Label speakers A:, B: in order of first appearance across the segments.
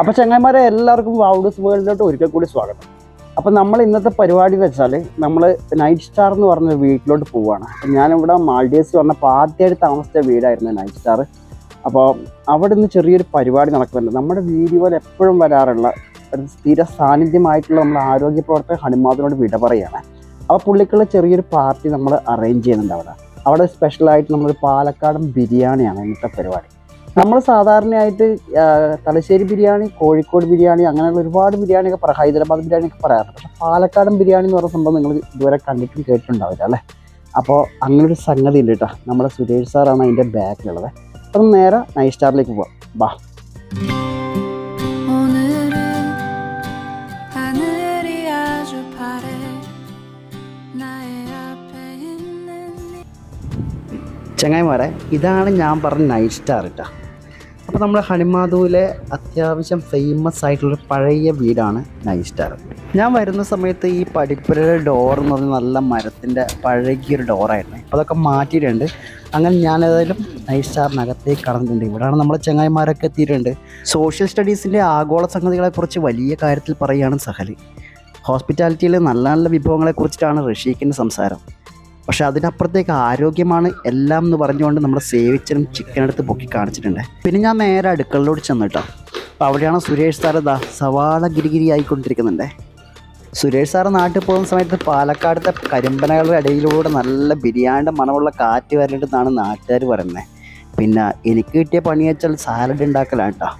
A: അപ്പോൾ ചങ്ങന്മാരെ എല്ലാവർക്കും വൗഡസ് വേൾഡിലോട്ട് ഒരിക്കൽ കൂടി സ്വാഗതം. അപ്പോൾ നമ്മൾ ഇന്നത്തെ പരിപാടി വെച്ചാൽ നമ്മൾ നൈറ്റ് സ്റ്റാർ എന്ന് പറഞ്ഞ വീട്ടിലോട്ട് പോവുകയാണ് ഞാനിവിടെ മാൾഡീവ്സ് പറഞ്ഞപ്പോൾ ആദ്യമായിട്ട് താമസിച്ച വീടായിരുന്നു നൈറ്റ് സ്റ്റാർ അപ്പോൾ അവിടെ നിന്ന് ചെറിയൊരു പരിപാടി നടക്കുന്നുണ്ട്. നമ്മുടെ വീഡിയോയിൽ എപ്പോഴും വരാറുള്ള ഒരു സ്ഥിര സാന്നിധ്യമായിട്ടുള്ള നമ്മുടെ ആരോഗ്യ പ്രവർത്തകർ ഹനുമാദിനോട് വിട പറയുകയാണ് അപ്പോൾ പുള്ളിക്കുള്ള ചെറിയൊരു പാർട്ടി നമ്മൾ അറേഞ്ച് ചെയ്യുന്നുണ്ട് അവിടെ. അവിടെ സ്പെഷ്യലായിട്ട് നമ്മൾ പാലക്കാടൻ ബിരിയാണിയാണ് ഇന്നത്തെ പരിപാടി. നമ്മൾ സാധാരണയായിട്ട് തലശ്ശേരി ബിരിയാണി കോഴിക്കോട് ബിരിയാണി അങ്ങനെയുള്ള ഒരുപാട് ബിരിയാണിയൊക്കെ പറയാം ഹൈദരാബാദ് ബിരിയാണിയൊക്കെ പറയാറുണ്ട് പക്ഷെ പാലക്കാടൻ ബിരിയാണി എന്ന് പറയുന്ന സംഭവം നിങ്ങൾ ഇതുവരെ കണ്ടിട്ടും കേട്ടിട്ടുണ്ടാവില്ല അല്ലേ? അപ്പോൾ അങ്ങനൊരു സംഗതി ഉണ്ട് കേട്ടോ. നമ്മുടെ സുരേഷ് സാറാണ് അതിന്റെ ബാക്കിലുള്ളത്. അപ്പം നേരെ നൈറ്റ് സ്റ്റാറിലേക്ക് പോവാം. ബാ. ചങ്ങായിമാരെ ഇതാണ് ഞാൻ പറഞ്ഞ നൈറ്റ് സ്റ്റാർ കേട്ടോ. അപ്പോൾ നമ്മുടെ ഹണിമാധുവിലെ അത്യാവശ്യം ഫേമസ് ആയിട്ടുള്ളൊരു പഴയ വീടാണ് നൈറ്റ് സ്റ്റാർ ഞാൻ വരുന്ന സമയത്ത് ഈ പടിപ്പുരയുടെ ഡോർ എന്ന് പറഞ്ഞാൽ നല്ല മരത്തിന്റെ പഴകിയൊരു ഡോറായിരുന്നു അപ്പോൾ അതൊക്കെ മാറ്റിയിട്ടുണ്ട്. അങ്ങനെ ഞാൻ ഏതായാലും നൈറ്റ് സ്റ്റാറിനകത്തേക്ക് കടന്നിട്ടുണ്ട്. ഇവിടെയാണ് നമ്മുടെ ചങ്ങായിമാരൊക്കെ എത്തിയിട്ടുണ്ട്. സോഷ്യൽ സ്റ്റഡീസിന്റെ ആഗോള സംഗതികളെക്കുറിച്ച് വലിയ കാര്യത്തിൽ പറയുകയാണ് സഹൽ ഹോസ്പിറ്റാലിറ്റിയിൽ നല്ല നല്ല വിഭവങ്ങളെക്കുറിച്ചിട്ടാണ് റഷീഖിന്റെ സംസാരം. പക്ഷെ അതിനപ്പുറത്തേക്ക് ആരോഗ്യമാണ് എല്ലാം എന്ന് പറഞ്ഞുകൊണ്ട് നമ്മുടെ സേവിച്ചനും ചിക്കൻ എടുത്ത് പൊക്കി കാണിച്ചിട്ടുണ്ട്. പിന്നെ ഞാൻ നേരെ അടുക്കളയിലോട്ട് ചെന്നു കേട്ടോ. അപ്പോൾ അവിടെയാണ് സുരേഷ് സാർ ദാ സവാള ഗിരിഗിരി ആയിക്കൊണ്ടിരിക്കുന്നുണ്ട് സുരേഷ് സാറ് നാട്ടിൽ പോകുന്ന സമയത്ത് പാലക്കാടത്തെ കരിമ്പനകളുടെ ഇടയിലൂടെ നല്ല ബിരിയാണിന്റെ മണമുള്ള കാറ്റ് വരണ്ടെന്നാണ് നാട്ടുകാർ പറയുന്നത് പിന്നെ എനിക്ക് കിട്ടിയ പണി വെച്ചാൽ സാലഡ് ഉണ്ടാക്കലാണ് കേട്ടോ.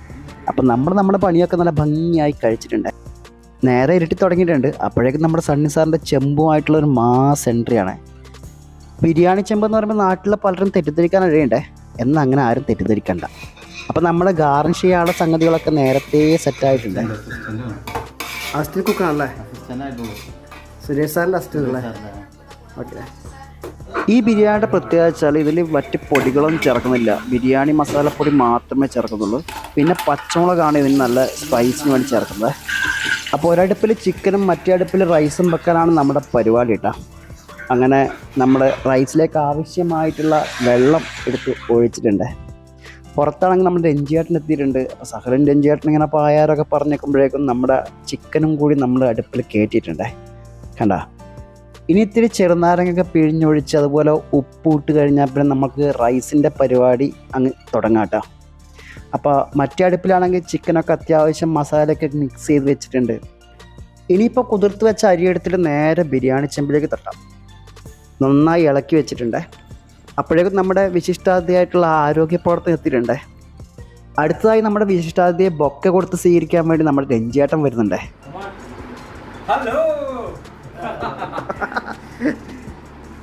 A: അപ്പം നമ്മൾ നമ്മുടെ പണിയൊക്കെ നല്ല ഭംഗിയായി കഴിച്ചിട്ടുണ്ട്. നേരെ ഇരുട്ടി തുടങ്ങിയിട്ടുണ്ട്. അപ്പോഴേക്കും നമ്മുടെ സണ്ണി സാറിന്റെ ചെമ്പുമായിട്ടുള്ള ഒരു മാസ് എൻട്രിയാണ്. ബിരിയാണി ചെമ്പ് എന്ന് പറയുമ്പോൾ നാട്ടിലെ പലരും തെറ്റിദ്ധരിക്കാൻ അറിയണ്ടേ എന്നാൽ അങ്ങനെ ആരും തെറ്റിദ്ധരിക്കണ്ട. അപ്പം നമ്മുടെ ഗാർണിഷ് ചെയ്യാനുള്ള സംഗതികളൊക്കെ നേരത്തെ സെറ്റായിട്ടുണ്ട് അസ്റ്റിൽ കുക്കാണല്ലേ സുരേഷ് സാറിന്റെ അസ്റ്റിൽ അല്ലേ ഓക്കെ ഈ ബിരിയാണിയുടെ പ്രത്യേകത വെച്ചാൽ ഇതിൽ മറ്റ് പൊടികളൊന്നും ചേർക്കുന്നില്ല. ബിരിയാണി മസാലപ്പൊടി മാത്രമേ ചേർക്കുന്നുള്ളൂ. പിന്നെ പച്ചമുളകാണ് ഇതിന് നല്ല സ്പൈസിന് വേണ്ടി ചേർക്കുന്നത്. അപ്പോൾ ഒരടുപ്പിൽ ചിക്കനും മറ്റേ അടുപ്പിൽ റൈസും വെക്കാനാണ് നമ്മുടെ പരിപാടി കേട്ടോ അങ്ങനെ നമ്മൾ റൈസിലേക്ക് ആവശ്യമായിട്ടുള്ള വെള്ളം എടുത്ത് ഒഴിച്ചിട്ടുണ്ട്. പുറത്താണെങ്കിൽ നമ്മൾ രഞ്ജിയേട്ടൻ എത്തിയിട്ടുണ്ട്. സഹലൻ രഞ്ജിയേട്ടൻ ഇങ്ങനെ പായാരൊക്കെ പറഞ്ഞേക്കുമ്പോഴേക്കും നമ്മുടെ ചിക്കനും കൂടി നമ്മൾ അടുപ്പിൽ കയറ്റിയിട്ടുണ്ടേ കണ്ട? ഇനി ഇത്തിരി ചെറുനാരങ്ങയൊക്കെ പിഴിഞ്ഞൊഴിച്ച് അതുപോലെ ഉപ്പ് ഇട്ട് കഴിഞ്ഞാൽ പിന്നെ നമുക്ക് റൈസിന്റെ പരിപാടി അങ്ങ് തുടങ്ങാം അപ്പോൾ മറ്റേ അടുപ്പിലാണെങ്കിൽ ചിക്കനൊക്കെ അത്യാവശ്യം മസാലയൊക്കെ മിക്സ് ചെയ്ത് വെച്ചിട്ടുണ്ട്. ഇനിയിപ്പോൾ കുതിർത്ത് വെച്ച അരി എടുത്തിട്ട് നേരെ ബിരിയാണി ചെമ്പിലേക്ക് തട്ടാം. നന്നായി ഇളക്കി വെച്ചിട്ടുണ്ട്. അപ്പോഴേക്കും നമ്മുടെ വിശിഷ്ടാതിഥിയായിട്ടുള്ള ആരോഗ്യ പ്രവർത്തനം എത്തിയിട്ടുണ്ട്. അടുത്തതായി നമ്മുടെ വിശിഷ്ടാതിഥിയെ ബൊക്കെ കൊടുത്ത് സ്വീകരിക്കാൻ വേണ്ടി നമ്മുടെ രഞ്ജിയേട്ടൻ വരുന്നുണ്ട്.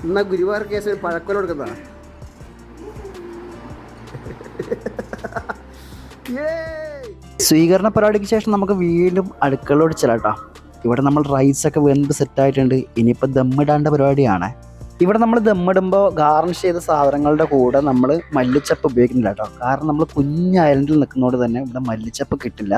A: എന്നാ ഗുരുവായൂർ കേസ് പഴക്കൊല കൊടുക്കുന്നതാണ് സ്വീകരണ പരിപാടിക്ക് ശേഷം നമുക്ക് വീണ്ടും അടുക്കളോട് ചെല്ലാട്ടോ ഇവിടെ നമ്മൾ റൈസൊക്കെ വെന്ത് സെറ്റായിട്ടുണ്ട് ഇനിയിപ്പോൾ ദമ്മിടാണ്ട പരിപാടിയാണ്. ഇവിടെ നമ്മൾ ദമ്മിടുമ്പോൾ ഗാർണിഷ് ചെയ്ത സാധനങ്ങളുടെ കൂടെ നമ്മൾ മല്ലിച്ചപ്പ് ഉപയോഗിക്കുന്നില്ല കേട്ടോ. കാരണം നമ്മൾ കുഞ്ഞ് ഐലൻഡിൽ നിൽക്കുന്നതുകൊണ്ട് തന്നെ ഇവിടെ മല്ലിച്ചപ്പ് കിട്ടില്ല.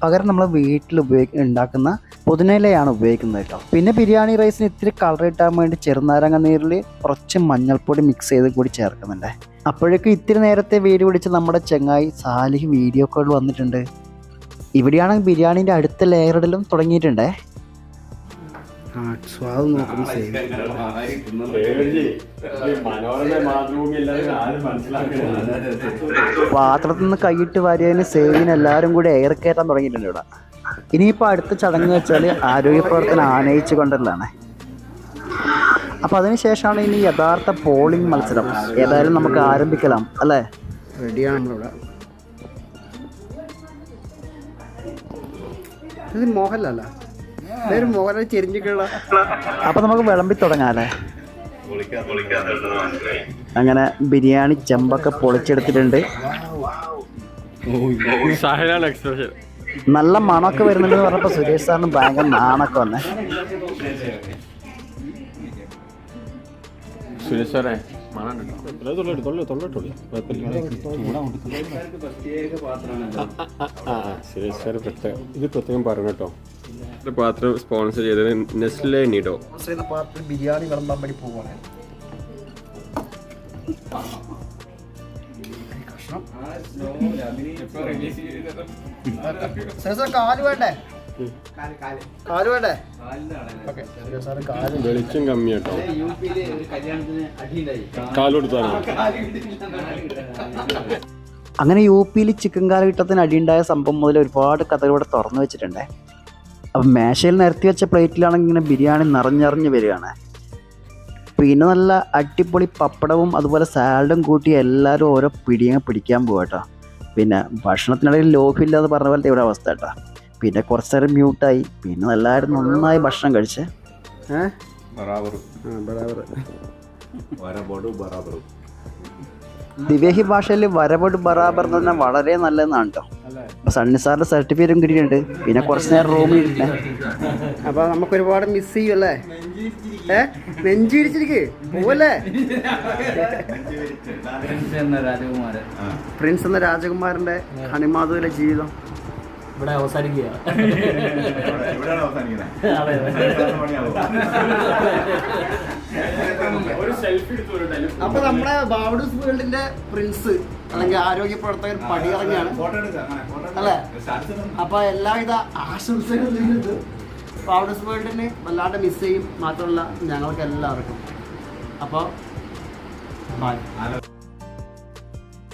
A: പകരം നമ്മൾ വീട്ടിൽ ഉപയോഗി ഉണ്ടാക്കുന്ന പുതിനയിലയാണ് ഉപയോഗിക്കുന്നത് കേട്ടോ. പിന്നെ ബിരിയാണി റൈസിന് ഇത്തിരി കളർ കിട്ടാൻ വേണ്ടി ചെറുനാരങ്ങ നീരിൽ കുറച്ച് മഞ്ഞൾപ്പൊടി മിക്സ് ചെയ്ത് കൂടി ചേർക്കുന്നുണ്ട്. അപ്പോഴേക്കും ഇത്തിരി നേരത്തെ വീട് പിടിച്ച് നമ്മുടെ ചെങ്ങായി സാലിഹ് വീഡിയോ കോൾ വന്നിട്ടുണ്ട്. ഇവിടെയാണ് ബിരിയാണീന്റെ അടുത്ത ലെയറിടലും തുടങ്ങിയിട്ടുണ്ടേ.
B: ആർട്സ് അത്
A: പാത്രത്തിൽ നിന്ന് കൈയിട്ട് വാരിയതിന് സേവിന് എല്ലാവരും കൂടി എയർ കയറ്റാൻ തുടങ്ങിയിട്ടുണ്ട് ഇവിടെ. ഇനിയിപ്പോൾ അടുത്ത ചടങ്ങ് വെച്ചാൽ ആരോഗ്യ പ്രവർത്തനം ആനയിച്ചു കൊണ്ടുള്ളതാണ് അപ്പൊ അതിനുശേഷമാണ് ഇനി യഥാർത്ഥ പോളിംഗ് മത്സരം. ഏതായാലും നമുക്ക് ആരംഭിക്കലാം അല്ലേ? റെഡിയാണ് ഇത് മോഹൻലാലാ? ചെരിഞ്ഞിട്ടുള്ള അപ്പോൾ നമുക്ക് വിളമ്പി തുടങ്ങാല്ലേ അങ്ങനെ ബിരിയാണി ചെമ്പൊക്കെ പൊളിച്ചെടുത്തിട്ടുണ്ട് നല്ല മണമൊക്കെ വരുന്നുണ്ടെന്ന് പറഞ്ഞപ്പോൾ സുരേഷ് സാറിന് ഭയങ്കര നാണൊക്കെ വന്നേ
B: സുരേഷ് സാറേ സുരേഷ് സാർ പ്രത്യേകം ഇത് പ്രത്യേകം പറഞ്ഞു കേട്ടോ ഇത് പാത്രം സ്പോൺസർ ചെയ്തത് നെസ്ലെ നിഡോ
A: പാത്രം ബിരിയാണി വിളമ്പാൻ വേണ്ടി പോവാണ്. കാൽ വേണ്ടേ? കാൽ വേണ്ടേ? ഓക്കെ സാറ് കാൽ.
B: വെളിച്ചം കമ്മിയാട്ടോ.
A: ഒരു
B: കാലെടുത്താണ്?
A: അങ്ങനെ യു പിയിൽ ചിക്കൻ കാലഘട്ടത്തിന് അടിയുണ്ടായ സംഭവം മുതൽ ഒരുപാട് കഥകൾ ഇവിടെ തുറന്നു വെച്ചിട്ടുണ്ട്. അപ്പം മേശയിൽ നിരത്തി വെച്ച പ്ലേറ്റിലാണെങ്കിൽ ഇങ്ങനെ ബിരിയാണി നിറഞ്ഞറിഞ്ഞ് വരികയാണ്. പിന്നെ നല്ല അടിപൊളി പപ്പടവും അതുപോലെ സാലഡും കൂട്ടി എല്ലാവരും ഓരോ പിടിയങ്ങ് പിടിക്കാൻ പോകും കേട്ടോ പിന്നെ ഭക്ഷണത്തിനിടയിൽ ലോഹില്ല എന്ന് പറഞ്ഞ പോലത്തെ ഇവിടെ അവസ്ഥ കേട്ടോ പിന്നെ കുറച്ച് നേരം മ്യൂട്ടായി പിന്നെ എല്ലാവരും നന്നായി ഭക്ഷണം കഴിച്ച്. ഏഹ് ബറാബർ ദിവ്യഹി ഭാഷയിൽ വരവട് ബറാബർ എന്ന് പറഞ്ഞാൽ വളരെ നല്ലതെന്നാണ് കേട്ടോ അപ്പോൾ സണ്ണി സാറിന്റെ സർട്ടിഫിക്കറ്റും കിട്ടിയിട്ടുണ്ട്. പിന്നെ കുറച്ച് നേരം റൂമിൽ ഇരുന്നേ. അപ്പോൾ നമുക്ക് ഒരുപാട് മിസ് ചെയ്യും അല്ലേ? ഏ? നെഞ്ചിരിച്ചിരിക്ക്. പോവല്ലേ? പ്രിൻസ് എന്ന രാജകുമാരന്റെ ഹണിമാധുവിലെ ജീവിതം.
C: ഇവിടെ അവസാനിക്കുക.
A: അപ്പൊ നമ്മുടെ ബാവഡൂസ് വേൾഡിന്റെ പ്രിൻസ് അല്ലെങ്കിൽ ആരോഗ്യ പ്രവർത്തകൻ പടിയിറങ്ങിയാണ് അല്ലെ? അപ്പൊ എല്ലാവിധ ആശംസകളും ബാവഡൂസ് വേൾഡിനെ വല്ലാണ്ട് മിസ് ചെയ്യും. മാത്രമല്ല ഞങ്ങൾക്ക് എല്ലാവർക്കും അപ്പോൾ